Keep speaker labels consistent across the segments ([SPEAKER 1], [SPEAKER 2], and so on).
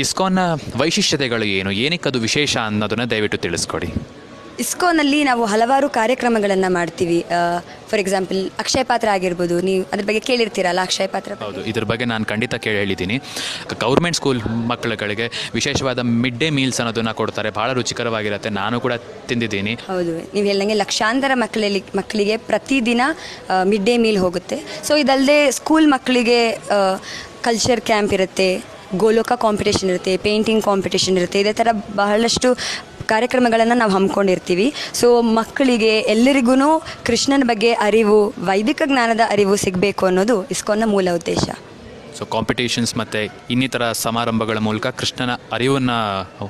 [SPEAKER 1] ಇಸ್ಕಾನ್ನ ವೈಶಿಷ್ಟ್ಯತೆಗಳು ಏನು? ಏನಕ್ಕೆ ಅದು ವಿಶೇಷ ಅನ್ನೋದನ್ನು ದಯವಿಟ್ಟು ತಿಳಿಸ್ಕೊಡಿ.
[SPEAKER 2] ಇಸ್ಕೋನಲ್ಲಿ ನಾವು ಹಲವಾರು ಕಾರ್ಯಕ್ರಮಗಳನ್ನು ಮಾಡ್ತೀವಿ. ಫಾರ್ ಎಕ್ಸಾಂಪಲ್ ಅಕ್ಷಯ ಪಾತ್ರ ಆಗಿರ್ಬೋದು. ನೀವು ಅದ್ರ ಬಗ್ಗೆ ಕೇಳಿರ್ತೀರಲ್ಲ ಅಕ್ಷಯ ಪಾತ್ರ?
[SPEAKER 1] ಹೌದು ಇದ್ರ ಬಗ್ಗೆ ನಾನು ಖಂಡಿತ ಕೇಳಿ ಹೇಳಿದ್ದೀನಿ. ಗೌರ್ಮೆಂಟ್ ಸ್ಕೂಲ್ ಮಕ್ಕಳುಗಳಿಗೆ ವಿಶೇಷವಾದ ಮಿಡ್ ಡೇ ಮೀಲ್ಸ್ ಅನ್ನೋದನ್ನು ಕೊಡ್ತಾರೆ. ಭಾಳ ರುಚಿಕರವಾಗಿರುತ್ತೆ. ನಾನು ಕೂಡ ತಿಂದಿದ್ದೀನಿ.
[SPEAKER 2] ಹೌದು. ನೀವು ಹೇಳಿದಂಗೆ ಲಕ್ಷಾಂತರ ಮಕ್ಕಳಲ್ಲಿ ಮಕ್ಕಳಿಗೆ ಪ್ರತಿದಿನ ಮಿಡ್ ಡೇ ಮೀಲ್ ಹೋಗುತ್ತೆ. ಸೊ ಇದಲ್ಲದೆ ಸ್ಕೂಲ್ ಮಕ್ಕಳಿಗೆ ಕಲ್ಚರ್ ಕ್ಯಾಂಪ್ ಇರುತ್ತೆ. ಗೋಲೋಕ ಕಾಂಪಿಟೇಷನ್ ಇರುತ್ತೆ ಪೇಂಟಿಂಗ್ ಕಾಂಪಿಟೇಷನ್ ಇರುತ್ತೆ, ಇದೇ ಥರ ಬಹಳಷ್ಟು ಕಾರ್ಯಕ್ರಮಗಳನ್ನು ನಾವು ಹಮ್ಮಿಕೊಂಡಿರ್ತೀವಿ ಸೊ ಮಕ್ಕಳಿಗೆ ಎಲ್ಲರಿಗೂ ಕೃಷ್ಣನ ಬಗ್ಗೆ ಅರಿವು, ವೈದಿಕ ಜ್ಞಾನದ ಅರಿವು ಸಿಗಬೇಕು ಅನ್ನೋದು ಇಸ್ಕಾನ್ನ ಮೂಲ ಉದ್ದೇಶ.
[SPEAKER 1] ಸೊ ಕಾಂಪಿಟೇಷನ್ಸ್ ಮತ್ತು ಇನ್ನಿತರ ಸಮಾರಂಭಗಳ ಮೂಲಕ ಕೃಷ್ಣನ ಅರಿವನ್ನು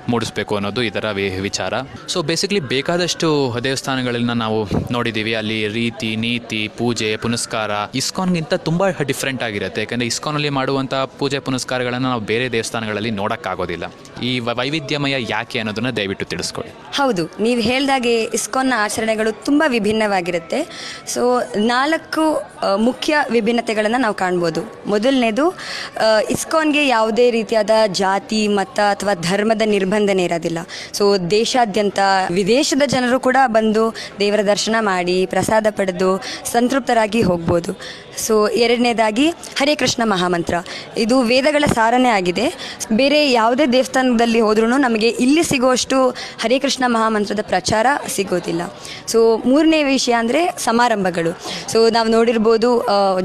[SPEAKER 1] ಮೂಡಿಸಬೇಕು ಅನ್ನೋದು ಇದರ ವಿಚಾರ. ಸೊ ಬೇಸಿಕ್ಲಿ ಬೇಕಾದಷ್ಟು ದೇವಸ್ಥಾನಗಳನ್ನ ನಾವು ನೋಡಿದ್ದೀವಿ ಅಲ್ಲಿ ರೀತಿ, ನೀತಿ, ಪೂಜೆ, ಪುನಸ್ಕಾರ. ಇಸ್ಕಾನ್ಗಿಂತ ತುಂಬ ಡಿಫ್ರೆಂಟ್ ಆಗಿರುತ್ತೆ. ಯಾಕಂದರೆ ಇಸ್ಕಾನಲ್ಲಿ ಮಾಡುವಂಥ ಪೂಜೆ, ಪುನಸ್ಕಾರಗಳನ್ನು ನಾವು ಬೇರೆ ದೇವಸ್ಥಾನಗಳಲ್ಲಿ ನೋಡೋಕ್ಕಾಗೋದಿಲ್ಲ. ಈ ವೈವಿಧ್ಯಮಯ ಯಾಕೆ ಅನ್ನೋದನ್ನ ದಯವಿಟ್ಟು ತಿಳಿಸ್ಕೊಳ್ಳಿ.
[SPEAKER 2] ಹೌದು, ನೀವು ಹೇಳ್ದಾಗೆ ಇಸ್ಕಾನ್ನ ಆಚರಣೆಗಳು ತುಂಬ ವಿಭಿನ್ನವಾಗಿರುತ್ತೆ. ಸೊ ನಾಲ್ಕು ಮುಖ್ಯ ವಿಭಿನ್ನತೆಗಳನ್ನು ನಾವು ಕಾಣ್ಬೋದು. ಮೊದಲನೇದು ಇಸ್ಕೋನ್ಗೆ ಯಾವುದೇ ರೀತಿಯಾದ ಜಾತಿ, ಮತ ಅಥವಾ ಧರ್ಮದ ನಿರ್ಬಂಧನೆ ಇರೋದಿಲ್ಲ. ಸೊ ದೇಶಾದ್ಯಂತ ವಿದೇಶದ ಜನರು ಕೂಡ ಬಂದು ದೇವರ ದರ್ಶನ ಮಾಡಿ, ಪ್ರಸಾದ ಪಡೆದು ಸಂತೃಪ್ತರಾಗಿ ಹೋಗ್ಬೋದು. ಸೊ ಎರಡನೇದಾಗಿ ಹರೇ ಕೃಷ್ಣ ಮಹಾಮಂತ್ರ. ಇದು ವೇದಗಳ ಸಾರನೆ ಆಗಿದೆ. ಬೇರೆ ಯಾವುದೇ ದೇವಸ್ಥಾನದಲ್ಲಿ ಹೋದ್ರೂ ನಮಗೆ ಇಲ್ಲಿ ಸಿಗುವಷ್ಟು ಹರೇ ಕೃಷ್ಣ ಮಹಾಮಂತ್ರದ ಪ್ರಚಾರ ಸಿಗೋದಿಲ್ಲ. ಸೊ ಮೂರನೇ ವಿಷಯ ಅಂದರೆ ಸಮಾರಂಭಗಳು. ಸೊ ನಾವು ನೋಡಿರ್ಬೋದು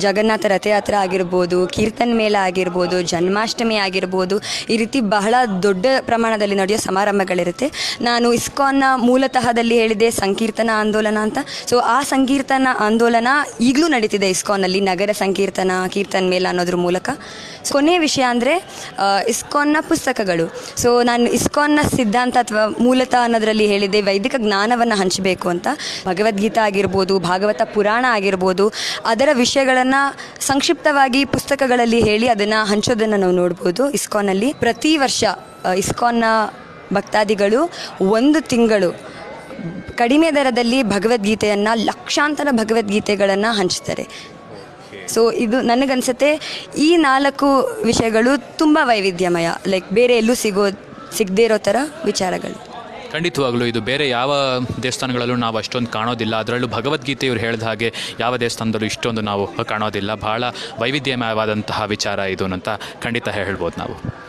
[SPEAKER 2] ಜಗನ್ನಾಥ ರಥಯಾತ್ರೆ ಆಗಿರ್ಬೋದು, ಕೀರ್ತನ್ ಮೇಳ ಆಗಿರ್ಬೋದು, ಜನ್ಮಾಷ್ಟಮಿ ಆಗಿರ್ಬೋದು, ಈ ರೀತಿ ಬಹಳ ದೊಡ್ಡ ಪ್ರಮಾಣದಲ್ಲಿ ನಡೆಯೋ ಸಮಾರಂಭಗಳಿರುತ್ತೆ. ನಾನು ಇಸ್ಕಾನ್ನ ಮೂಲತಃದಲ್ಲಿ ಹೇಳಿದೆ, ಸಂಕೀರ್ತನ ಆಂದೋಲನ ಅಂತ. ಸೊ ಆ ಸಂಕೀರ್ತನ ಆಂದೋಲನ ಈಗಲೂ ನಡೀತಿದೆ ಇಸ್ಕಾನ್ನಲ್ಲಿ, ನಗರ ಸಂಕೀರ್ತನ, ಕೀರ್ತನ್ ಮೇಳ ಅನ್ನೋದ್ರ ಮೂಲಕ. ಕೊನೆಯ ವಿಷಯ ಅಂದರೆ ಇಸ್ಕಾನ್ನ ಪುಸ್ತಕಗಳು. ಸೊ ನಾನು ಇಸ್ಕಾನ್ನ ಸಿದ್ಧಾಂತ ಅಥವಾ ಮೂಲತಃ ಅನ್ನೋದರಲ್ಲಿ ಹೇಳಿದೆ ವೈದಿಕ ಜ್ಞಾನವನ್ನು ಹಂಚಬೇಕು ಅಂತ. ಭಗವದ್ಗೀತಾ ಆಗಿರ್ಬೋದು, ಭಾಗವತ ಪುರಾಣ ಆಗಿರ್ಬೋದು, ಅದರ ವಿಷಯಗಳನ್ನು ಸಂಕ್ಷಿಪ್ತವಾಗಿ ಪುಸ್ತಕಗಳಲ್ಲಿ ಹೇಳಿ ಅದನ್ನು ಹಂಚೋದನ್ನು ನಾವು ನೋಡ್ಬೋದು. ಇಸ್ಕಾನಲ್ಲಿ ಪ್ರತಿ ವರ್ಷ ಇಸ್ಕಾನ್ನ ಭಕ್ತಾದಿಗಳು ಒಂದು ತಿಂಗಳು ಕಡಿಮೆ ದರದಲ್ಲಿ ಭಗವದ್ಗೀತೆಯನ್ನು ಲಕ್ಷಾಂತರ ಭಗವದ್ಗೀತೆಗಳನ್ನು ಹಂಚ್ತಾರೆ. ಸೊ ಇದು ನನಗನ್ಸುತ್ತೆ ಈ ನಾಲ್ಕು ವಿಷಯಗಳು ತುಂಬ ವೈವಿಧ್ಯಮಯ. ಲೈಕ್ ಬೇರೆ ಎಲ್ಲೂ ಸಿಗೋ ಸಿಗದೇ ಇರೋ ಥರ ವಿಚಾರಗಳು.
[SPEAKER 1] ಖಂಡಿತವಾಗ್ಲೂ ಇದು ಬೇರೆ ಯಾವ ದೇವಸ್ಥಾನಗಳಲ್ಲೂ ನಾವು ಅಷ್ಟೊಂದು ಕಾಣೋದಿಲ್ಲ. ಅದರಲ್ಲೂ ಭಗವದ್ಗೀತೆ ಇವ್ರು ಹೇಳಿದ ಹಾಗೆ ಯಾವ ದೇವಸ್ಥಾನದಲ್ಲೂ ಇಷ್ಟೊಂದು ನಾವು ಕಾಣೋದಿಲ್ಲ. ಬಹಳ ವೈವಿಧ್ಯಮಯವಾದಂತಹ ವಿಚಾರ ಇದು ಅಂತ ಖಂಡಿತ ಹೇಳ್ಬೋದು ನಾವು.